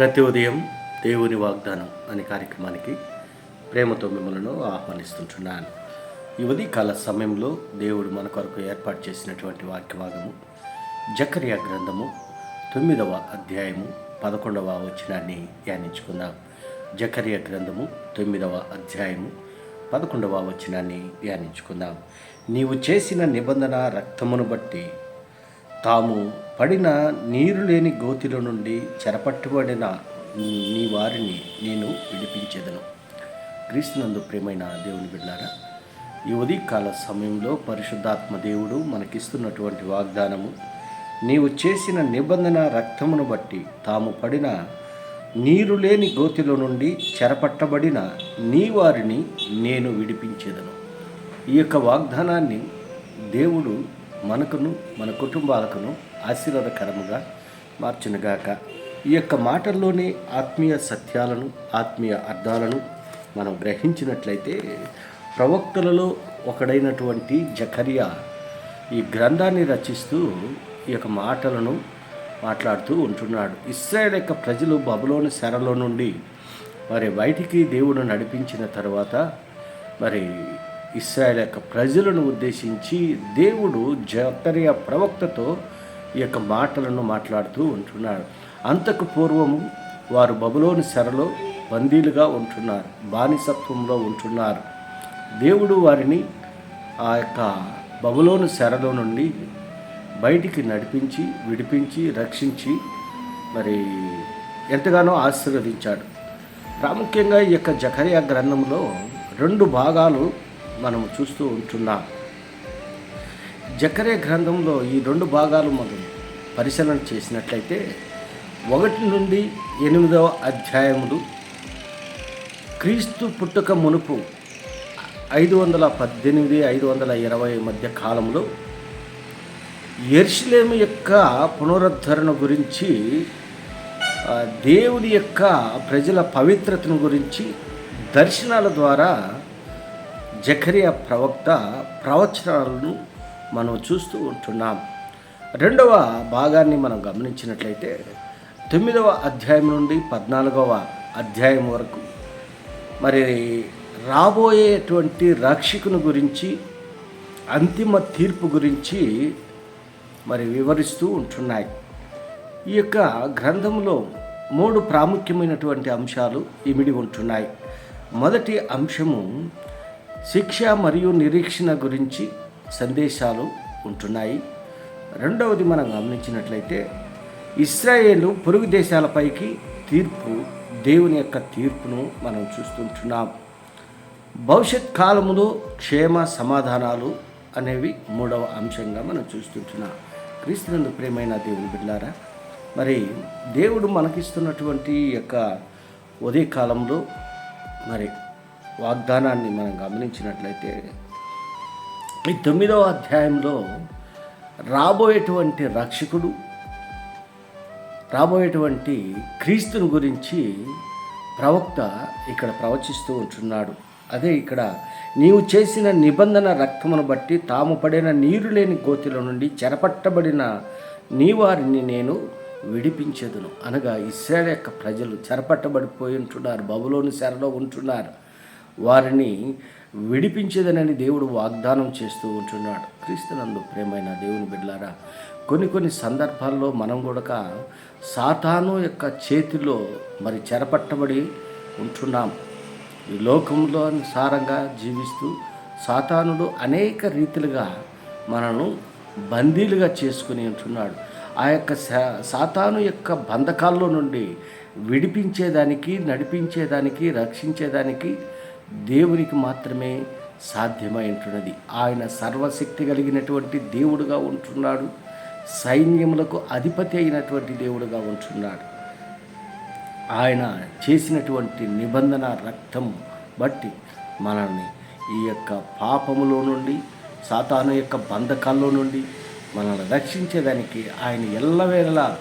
ప్రతి ఉదయం దేవుని వాగ్దానం అనే కార్యక్రమానికి ప్రేమతో మిమ్మల్ని ఆహ్వానిస్తుంటున్నాను. ఈ ఉదయకాల సమయంలో దేవుడు మన కొరకు ఏర్పాటు చేసినటువంటి వాక్యవాదము జకరియా గ్రంథము తొమ్మిదవ అధ్యాయము పదకొండవ వచనాన్ని ధ్యానించుకుందాం. జకరియా గ్రంథము తొమ్మిదవ అధ్యాయము పదకొండవ వచనాన్ని ధ్యానించుకుందాం. నీవు చేసిన నిబంధన రక్తమును బట్టి తాము పడిన నీరు లేని గోతిలో నుండి చెరపట్టుబడిన నీ వారిని నేను విడిపించేదను. క్రీస్తునందు ప్రేమైన దేవుని బిడ్డారా ఈ ఉదయకాల సమయంలో పరిశుద్ధాత్మ దేవుడు మనకిస్తున్నటువంటి వాగ్దానము నీవు చేసిన నిబంధన రక్తమును బట్టి తాము పడిన నీరు లేని గోతిలో నుండి చెరపట్టబడిన నీ వారిని నేను విడిపించేదను. ఈ యొక్క వాగ్దానాన్ని దేవుడు మనకును మన కుటుంబాలకును ఆశీర్వాదకరముగా మార్చునుగాక. ఈ యొక్క మాటల్లోనే ఆత్మీయ సత్యాలను ఆత్మీయ అర్థాలను మనం గ్రహించినట్లయితే ప్రవక్తలలో ఒకడైనటువంటి జకరియా ఈ గ్రంథాన్ని రచిస్తూ ఈ యొక్క మాటలను మాట్లాడుతూ ఉంటున్నాడు. ఇస్రాయల్ యొక్క ప్రజలు బబులోని శరలో నుండి మరి బయటికి దేవుడు నడిపించిన తర్వాత మరి ఇస్రాయల్ యొక్క ప్రజలను ఉద్దేశించి దేవుడు జకరియా ప్రవక్తతో ఈ యొక్క మాటలను మాట్లాడుతూ ఉంటున్నాడు అంతకు పూర్వము వారు బబులోని సెరలో బందీలుగా ఉంటున్నారు బానిసత్వంలో ఉంటున్నారు. దేవుడు వారిని ఆ యొక్క బబులోని సెరలో నుండి బయటికి నడిపించి విడిపించి రక్షించి మరి ఎంతగానో ఆశీర్వదించాడు. ప్రాముఖ్యంగా ఈ యొక్క జకరియా గ్రంథంలో రెండు భాగాలు మనం చూస్తూ ఉంటున్నాం. జకరే గ్రంథంలో ఈ రెండు భాగాలు మనం పరిశీలన చేసినట్లయితే ఒకటి నుండి ఎనిమిదవ అధ్యాయములు క్రీస్తు పుట్టుక మునుపు ఐదు వందల పద్దెనిమిది ఐదు వందల ఇరవై మధ్య కాలంలో ఎర్షిలేము యొక్క పునరుద్ధరణ గురించి దేవుని యొక్క ప్రజల పవిత్రతను గురించి దర్శనాల ద్వారా జకరియా ప్రవక్త ప్రవచనాలను మనం చూస్తూ ఉంటున్నాం. రెండవ భాగాన్ని మనం గమనించినట్లయితే తొమ్మిదవ అధ్యాయం నుండి పద్నాలుగవ అధ్యాయం వరకు మరి రాబోయేటువంటి రక్షకుని గురించి అంతిమ తీర్పు గురించి మరి వివరిస్తూ ఉంటున్నాయి. ఈ యొక్క గ్రంథంలో మూడు ప్రాముఖ్యమైనటువంటి అంశాలు ఇమిడి ఉంటున్నాయి. మొదటి అంశము శిక్ష మరియు నిరీక్షణ గురించి సందేశాలు ఉంటున్నాయి. రెండవది మనం గమనించినట్లయితే ఇస్రాయేలు పొరుగు దేశాలపైకి తీర్పు దేవుని యొక్క తీర్పును మనం చూస్తుంటున్నాం. భవిష్యత్ కాలములో క్షేమ సమాధానాలు అనేవి మూడవ అంశంగా మనం చూస్తుంటున్నాం. క్రీస్తునందు ప్రేమైన దేవుని బిడ్డారా మరి దేవుడు మనకిస్తున్నటువంటి యొక్క ఉదయకాలంలో మరి వాగ్దానాన్ని మనం గమనించినట్లయితే ఈ తొమ్మిదవ అధ్యాయంలో రాబోయేటువంటి రక్షకుడు రాబోయేటువంటి క్రీస్తుని గురించి ప్రవక్త ఇక్కడ ప్రవచిస్తూ ఉంటున్నాడు. అదే ఇక్కడ నీవు చేసిన నిబంధన రక్తమును బట్టి తాము పడిన నీరు లేని గోతిలో నుండి చెరపట్టబడిన నీ వారిని నేను విడిపించదును. అనగా ఇస్రాయల్ యొక్క ప్రజలు చెరపట్టబడిపోయి ఉంటున్నారు బబులోని శరలో ఉంటున్నారు. వారిని విడిపించేదనని దేవుడు వాగ్దానం చేస్తూ ఉంటున్నాడు. క్రీస్తునందు ప్రేమైన దేవుని బిడ్డలారా కొన్ని కొన్ని సందర్భాల్లో మనం కూడా సాతాను యొక్క చేతిలో మరి చెరపట్టబడి ఉంటున్నాం. ఈ లోకంలో సారంగా జీవిస్తూ సాతానుడు అనేక రీతిలుగా మనను బందీలుగా చేసుకుని ఉంటున్నాడు. ఆ యొక్క సా- సాతాను యొక్క బంధకాల్లో నుండి విడిపించేదానికి నడిపించేదానికి రక్షించేదానికి దేవునికి మాత్రమే సాధ్యమైంటున్నది ఆయన సర్వశక్తి కలిగినటువంటి దేవుడుగా ఉంటున్నాడు. సైన్యములకు అధిపతి అయినటువంటి దేవుడుగా ఉంటున్నాడు. ఆయన చేసినటువంటి నిబంధన రక్తం బట్టి మనల్ని ఈ యొక్క పాపములో నుండి సాతాను యొక్క బంధకాల్లో నుండి మనల్ని రక్షించేదానికి ఆయన ఎల్లవేళలా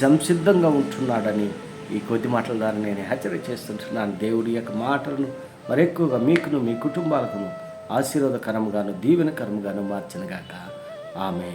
సంసిద్ధంగా ఉంటున్నాడని ఈ కొద్ది మాటల ద్వారా నేను హెచ్చరిక చేస్తుంటున్నాను. దేవుడి యొక్క మాటలను మరెక్కువగా మీకును మీ కుటుంబాలకును ఆశీర్వాదకరముగాను దీవెనకరముగాను మార్చినగాక. ఆమె